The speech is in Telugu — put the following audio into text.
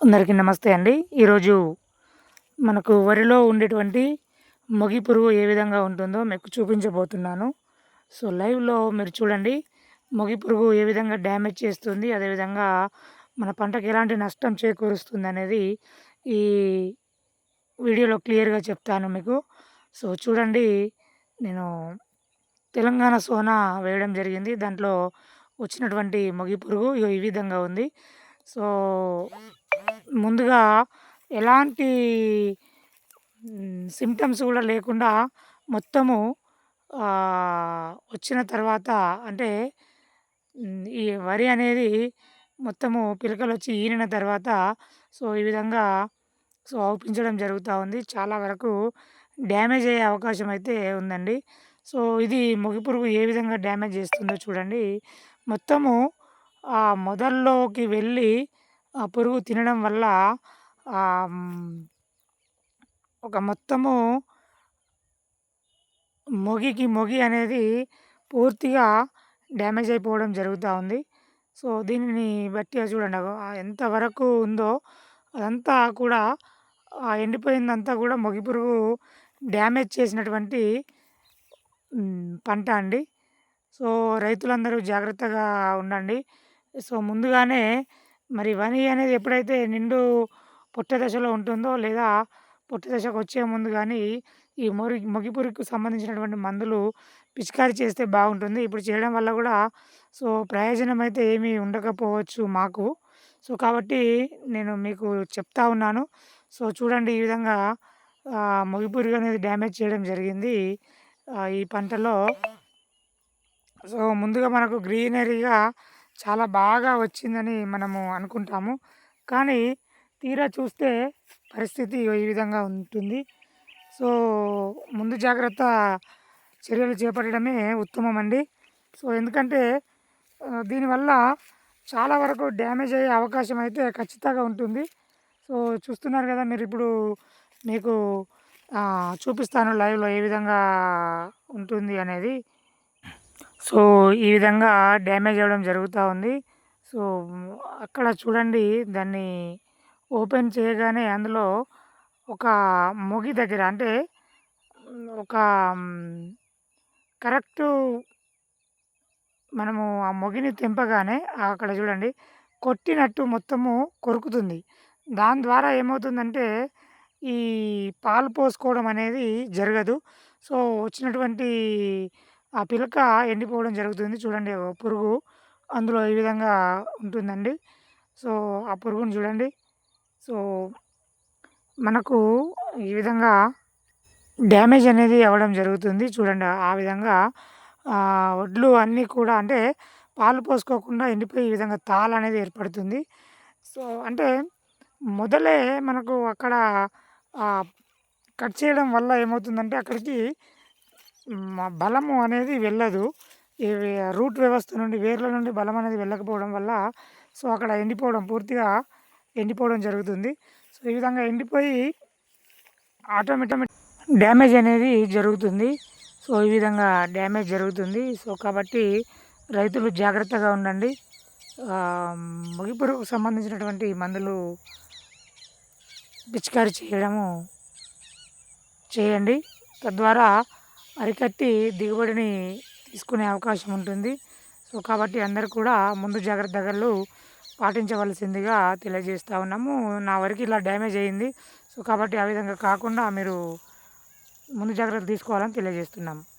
అందరికీ నమస్తే అండి. ఈరోజు మనకు వరిలో ఉండేటువంటి మొగి పురుగు ఏ విధంగా ఉంటుందో మీకు చూపించబోతున్నాను. సో లైవ్లో మీరు చూడండి. మొగి పురుగు ఏ విధంగా డ్యామేజ్ చేస్తుంది అదేవిధంగా మన పంటకు ఎలాంటి నష్టం చేకూరుస్తుంది అనేది ఈ వీడియోలో క్లియర్గా చెప్తాను మీకు. సో చూడండి. నేను తెలంగాణ సోనా వేయడం జరిగింది. దాంట్లో వచ్చినటువంటి మొగి పురుగు ఈ విధంగా ఉంది. సో ముందుగా ఎలాంటి సిమ్టమ్స్ కూడా లేకుండా మొత్తము వచ్చిన తర్వాత అంటే ఈ వరి అనేది మొత్తము పిలకలు వచ్చి ఈనిన తర్వాత సో ఈ విధంగా సో అవుపించడం జరుగుతూ ఉంది. చాలా వరకు డ్యామేజ్ అయ్యే అవకాశం అయితే ఉందండి. సో ఇది మొగి పురుగు ఏ విధంగా డ్యామేజ్ చేస్తుందో చూడండి. మొత్తము ఆ మొదల్లోకి వెళ్ళి ఆ పురుగు తినడం వల్ల ఒక మొత్తము మొగికి మొగి అనేది పూర్తిగా డ్యామేజ్ అయిపోవడం జరుగుతూ ఉంది. సో దీనిని బట్టి చూడండి. ఎంతవరకు ఉందో అదంతా కూడా ఎండిపోయిందంతా కూడా మొగి పురుగు డ్యామేజ్ చేసినటువంటి పంట అండి. సో రైతులందరూ జాగ్రత్తగా ఉండండి. సో ముందుగానే మరి వని అనేది ఎప్పుడైతే నిండు పొట్ట దశలో ఉంటుందో లేదా పొట్ట దశకు వచ్చే ముందు కానీ ఈ మొరి మొగి పురుగుకు సంబంధించినటువంటి మందులు పిచికారి చేస్తే బాగుంటుంది. ఇప్పుడు చేయడం వల్ల కూడా సో ప్రయోజనం అయితే ఏమీ ఉండకపోవచ్చు మాకు. సో కాబట్టి నేను మీకు చెప్తా ఉన్నాను. సో చూడండి ఈ విధంగా మొగి పురుగు అనేది డ్యామేజ్ చేయడం జరిగింది. ఈ పంటలో. సో ముందుగా మనకు గ్రీనరీగా చాలా బాగా వచ్చిందని మనము అనుకుంటాము. కానీ తీరా చూస్తే పరిస్థితి ఈ విధంగా ఉంటుంది. సో ముందు జాగ్రత్త చర్యలు చేపట్టడమే ఉత్తమం అండి సో ఎందుకంటే దీనివల్ల చాలా వరకు డ్యామేజ్ అయ్యే అవకాశం అయితే ఖచ్చితంగా ఉంటుంది. సో చూస్తున్నారు కదా మీరు ఇప్పుడు మీకు చూపిస్తాను లైవ్లో ఏ విధంగా ఉంటుంది అనేది. సో ఈ విధంగా డ్యామేజ్ అవ్వడం జరుగుతూ ఉంది. సో అక్కడ చూడండి దాన్ని ఓపెన్ చేయగానే అందులో ఒక మొగి దగ్గర అంటే ఒక కరెక్టు మనము ఆ మొగిని తెంపగానే అక్కడ చూడండి కొట్టినట్టు మొత్తము కొరుకుతుంది. దాని ద్వారా ఏమవుతుందంటే ఈ పాలు పోసుకోవడం అనేది జరగదు. సో వచ్చినటువంటి ఆ పిలక ఎండిపోవడం జరుగుతుంది చూడండి పురుగు అందులో ఈ విధంగా ఉంటుందండి. సో ఆ పురుగుని చూడండి. సో మనకు ఈ విధంగా డ్యామేజ్ అనేది అవ్వడం జరుగుతుంది చూడండి. ఆ విధంగా వడ్లు అన్నీ కూడా అంటే పాలు పోసుకోకుండా ఎండిపోయి ఈ విధంగా తాళ అనేది ఏర్పడుతుంది. సో అంటే మొదలే మనకు అక్కడ కట్ చేయడం వల్ల ఏమవుతుందంటే అక్కడికి బలము అనేది వెళ్ళదు. ఈ రూట్ వ్యవస్థ నుండి వేర్ల నుండి బలం అనేది వెళ్ళకపోవడం వల్ల సో అక్కడ ఎండిపోవడం పూర్తిగా ఎండిపోవడం జరుగుతుంది. సో ఈ విధంగా ఎండిపోయి ఆటోమేటోమేటిక్ డ్యామేజ్ అనేది జరుగుతుంది. సో ఈ విధంగా డ్యామేజ్ జరుగుతుంది. సో కాబట్టి రైతులు జాగ్రత్తగా ఉండండి. ముగిపురుకు సంబంధించినటువంటి మందులు పిచికారి చేయడము చేయండి. తద్వారా అరికట్టి దిగుబడిని తీసుకునే అవకాశం ఉంటుంది. సో కాబట్టి అందరు కూడా ముందు జాగ్రత్తలు పాటించవలసిందిగా తెలియజేస్తూ ఉన్నాము. నా వరకు ఇలా డ్యామేజ్ అయ్యింది. సో కాబట్టి ఆ విధంగా కాకుండా మీరు ముందు జాగ్రత్తలు తీసుకోవాలని తెలియజేస్తున్నాము.